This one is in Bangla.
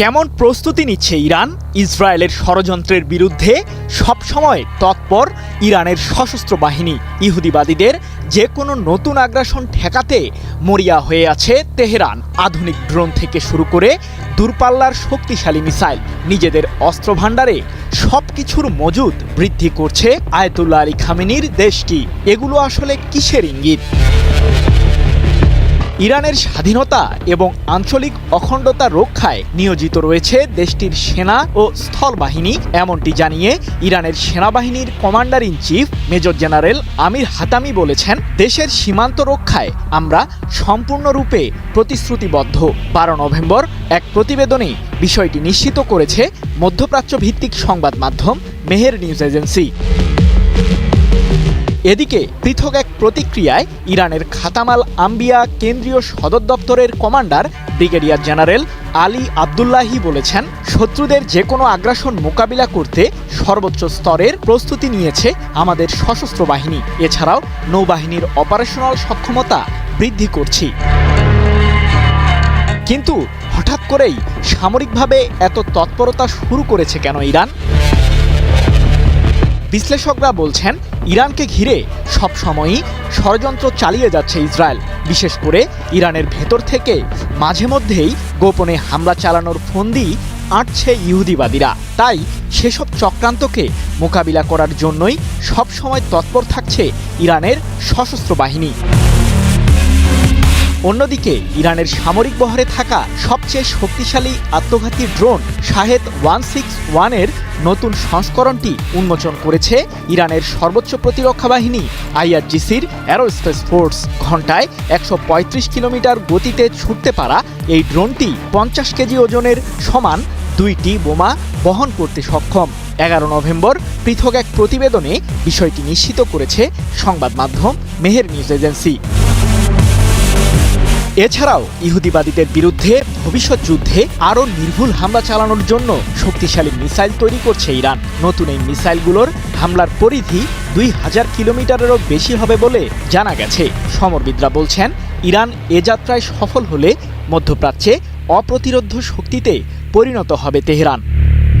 কেমন প্রস্তুতি নিচ্ছে ইরান? ইসরায়েলের ষড়যন্ত্রের বিরুদ্ধে সবসময় তৎপর ইরানের সশস্ত্র বাহিনী। ইহুদিবাদীদের যে কোনো নতুন আগ্রাসন ঠেকাতে মরিয়া হয়ে আছে তেহরান। আধুনিক ড্রোন থেকে শুরু করে দূরপাল্লার শক্তিশালী মিসাইল, নিজেদের অস্ত্রভাণ্ডারে সব কিছুর মজুদ বৃদ্ধি করছে আয়তুল্লা আলী খামেনির দেশটি। এগুলো আসলে কিসের ইঙ্গিত? ইরানের স্বাধীনতা এবং আঞ্চলিক অখণ্ডতা রক্ষায় নিয়োজিত রয়েছে দেশটির সেনা ও স্থল বাহিনী এমনটি জানিয়ে ইরানের সেনাবাহিনীর commander in chief major general Amir Hatami বলেছেন, দেশের সীমান্ত রক্ষায় আমরা সম্পূর্ণরূপে প্রতিশ্রুতিবদ্ধ। বারো নভেম্বর এক প্রতিবেদনে বিষয়টি নিশ্চিত করেছে মধ্যপ্রাচ্য ভিত্তিক সংবাদ মাধ্যম মেহের নিউজ এজেন্সি। এদিকে পৃথক এক প্রতিক্রিয়ায় ইরানের খাতামাল আম্বিয়া কেন্দ্রীয় সদর দপ্তরের commander brigadier general Ali Abdollahi বলেছেন, শত্রুদের যে কোনো আগ্রাসন মোকাবিলা করতে সর্বোচ্চ স্তরের প্রস্তুতি নিয়েছে আমাদের সশস্ত্র বাহিনী। এছাড়াও নৌবাহিনীর অপারেশনাল সক্ষমতা বৃদ্ধি করছি। কিন্তু হঠাৎ করেই সামরিকভাবে এত তৎপরতা শুরু করেছে কেন ইরান? বিশ্লেষকরা বলছেন, ইরানকে ঘিরে সবসময়ই ষড়যন্ত্র চালিয়ে যাচ্ছে ইসরায়েল। বিশেষ করে ইরানের ভেতর থেকে মাঝে মধ্যেই গোপনে হামলা চালানোর ফন্দি আঁটছে ইহুদিবাদীরা। তাই সেসব চক্রান্তকে মোকাবিলা করার জন্যই সবসময় তৎপর থাকছে ইরানের সশস্ত্র বাহিনী। অন্যদিকে, ইরানের সামরিক বহরে থাকা সবচেয়ে শক্তিশালী আত্মঘাতী ড্রোন শাহেদ ওয়ান সিক্স ওয়ানের নতুন সংস্করণটি উন্মোচন করেছে ইরানের সর্বোচ্চ প্রতিরক্ষা বাহিনী আইআরজিসির অ্যারোস্পেস ফোর্স। ঘন্টায় একশো পঁয়ত্রিশ কিলোমিটার গতিতে ছুটতে পারা এই ড্রোনটি পঞ্চাশ কেজি ওজনের সমান দুইটি বোমা বহন করতে সক্ষম। এগারো নভেম্বর পৃথক এক প্রতিবেদনে বিষয়টি নিশ্চিত করেছে সংবাদ মাধ্যম মেহের নিউজ এজেন্সি। এছাড়াও ইহুদিবাদীদের বিরুদ্ধে ভবিষ্যৎ যুদ্ধে আরও নির্ভুল হামলা চালানোর জন্য শক্তিশালী মিসাইল তৈরি করছে ইরান। নতুন এই মিসাইলগুলোর হামলার পরিধি দুই হাজার কিলোমিটারেরও বেশি হবে বলে জানা গেছে। সমরবিদরা বলছেন, ইরান এ যাত্রায় সফল হলে মধ্যপ্রাচ্যে অপ্রতিরোধ্য শক্তিতে পরিণত হবে তেহরান।